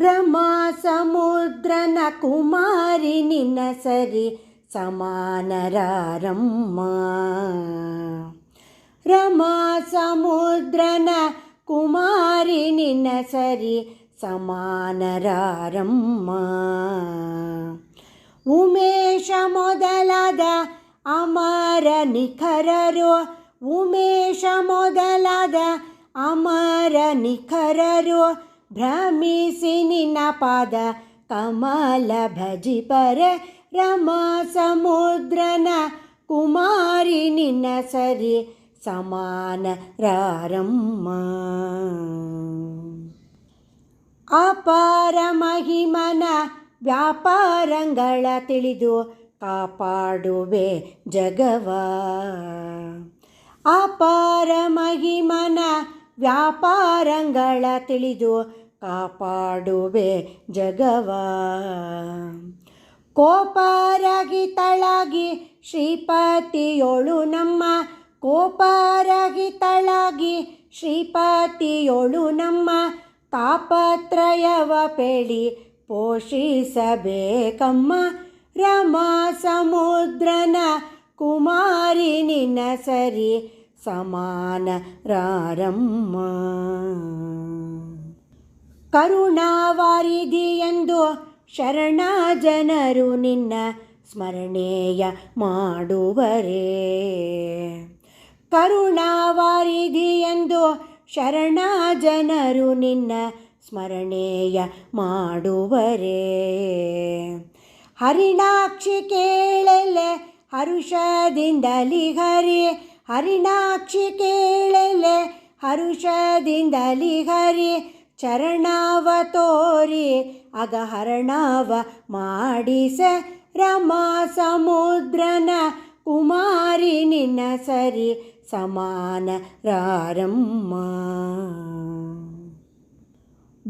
ರಮಾ ಸಮುದ್ರನ ಕುಮಾರಿ ನಿನ್ನ ಸರಿ ಸಮಾನರಾರಮ್ಮ ರಮಾ ಸಮುದ್ರನ ಕುಮಾರಿ ನಿನ್ನ ಸರಿ ಸಮಾನರಾರಮ್ಮ ಉಮೇಶ ಮೊದಲಾದ ಅಮರ ನಿಖರರು ಉಮೇಶ ಮೊದಲಾದ ಅಮರ ನಿಖರರು ಭ್ರಮಿಸಿ ನಿನ್ನ ಪಾದ ಕಮಲ ಭಜಿಪರೆ ರಮಾ ಸಮುದ್ರನ ಕುಮಾರಿ ನಿನ್ನ ಸರಿ ಸಮಾನ ರಾರಮ್ಮ ಅಪಾರ ಮಹಿಮನ ವ್ಯಾಪಾರಂಗಳ ತಿಳಿದು ಕಾಪಾಡುವೆ ಜಗವ। ಅಪಾರ ಮಹಿಮನ ವ್ಯಾಪಾರಂಗಳ ತಿಳಿದು ಕಾಪಾಡುವೆ ಜಗವ. ಕೋಪರಗಿ ತಳಗಿ ಶ್ರೀಪತಿಯೊಳು ನಮ್ಮ, ಕೋಪರಗಿ ತಳಗಿ ಶ್ರೀಪತಿಯೊಳು ನಮ್ಮ, ತಾಪತ್ರಯವ ಪೇಳಿ ಪೋಷಿಸಬೇಕಮ್ಮ. ರಮಾ ಸಮುದ್ರನ ಕುಮಾರಿ ನಿನ್ನ ಸರಿ ಸಮಾನ ರಾರಮ್ಮ ಕರುಣಾವಾರಿಧಿ ಎಂದು ಶರಣ ಜನರು ನಿನ್ನ ಸ್ಮರಣೆಯ ಮಾಡುವರೇ. ಎಂದು ಶರಣ ಜನರು ನಿನ್ನ ಸ್ಮರಣೆಯ ಮಾಡುವರೇ. ಹರಿಣಾಕ್ಷಿ ಕೇಳಲೆ ಹರುಷದಿಂದಲಿ ಹರಿ ಹರಿಣಾಕ್ಷಿ ಕೇಳಲೆ ಹರುಷದಿಂದಲಿ ಹರಿ ಚರಣವ ತೋರಿ ಅಗಹರಣವ ಮಾಡಿಸ ರಮಾ ಸಮುದ್ರನ ಕುಮಾರಿ ನಿನ್ನ ಸರಿ ಸಮಾನ ರಾರಮ್ಮ.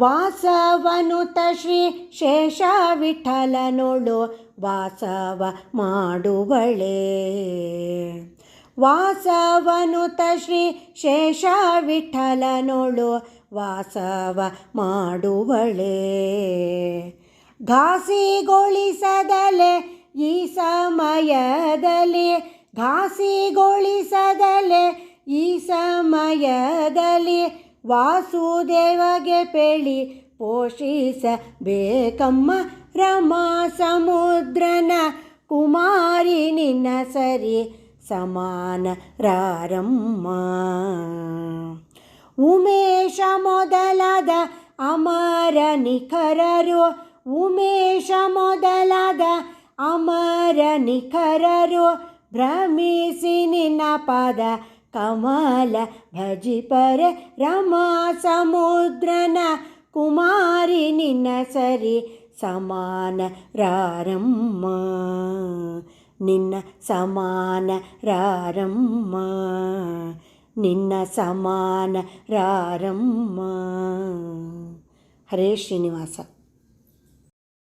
ವಾಸವನುತ ಶ್ರೀ ಶೇಷ ವಿಠಲನೊಳು ವಾಸವ ಮಾಡುವಳೆ. ವಾಸವನುತ ಶ್ರೀ ಶೇಷ ವಿಠಲನೊಳು ವಾಸವ ಮಾಡುವಳೆ. ಘಾಸಿಗೊಳಿಸದಲೆ ಈ ಸಮಯದಲ್ಲಿ, ಘಾಸಿಗೊಳಿಸದಲೆ ಈ ಸಮಯದಲ್ಲಿ ವಾಸುದೇವಗೆ ಪೇಳಿ ಪೋಷಿಸಬೇಕಮ್ಮ ರಮಾ ಸಮುದ್ರನ ಕುಮಾರಿ ನಿನ್ನ ಸರಿ. ಸಮಾನ ರಾರಮ್ಮ ಉಮೇಶ ಮೊದಲಾದ ಅಮರ ನಿಖರರು, ಉಮೇಶ ಮೊದಲಾದ ಅಮರ ನಿಖರರು, ಭ್ರಮಿಸಿ ನಿನ್ನ ಪಾದ ಕಮಲ ಭಜಿಪರೆ ರಮಾ ಸಮುದ್ರನ ಕುಮಾರಿ ನಿನ್ನ ಸರಿ ಸಮಾನ ರಾರಮ್ಮ ನಿನ್ನ ಸಮಾನ ರಾರಮ್ಮ ನಿನ್ನ ಸಮಾನ ರಾರಮ್ಮ ಹರೇ ಶ್ರೀನಿವಾಸ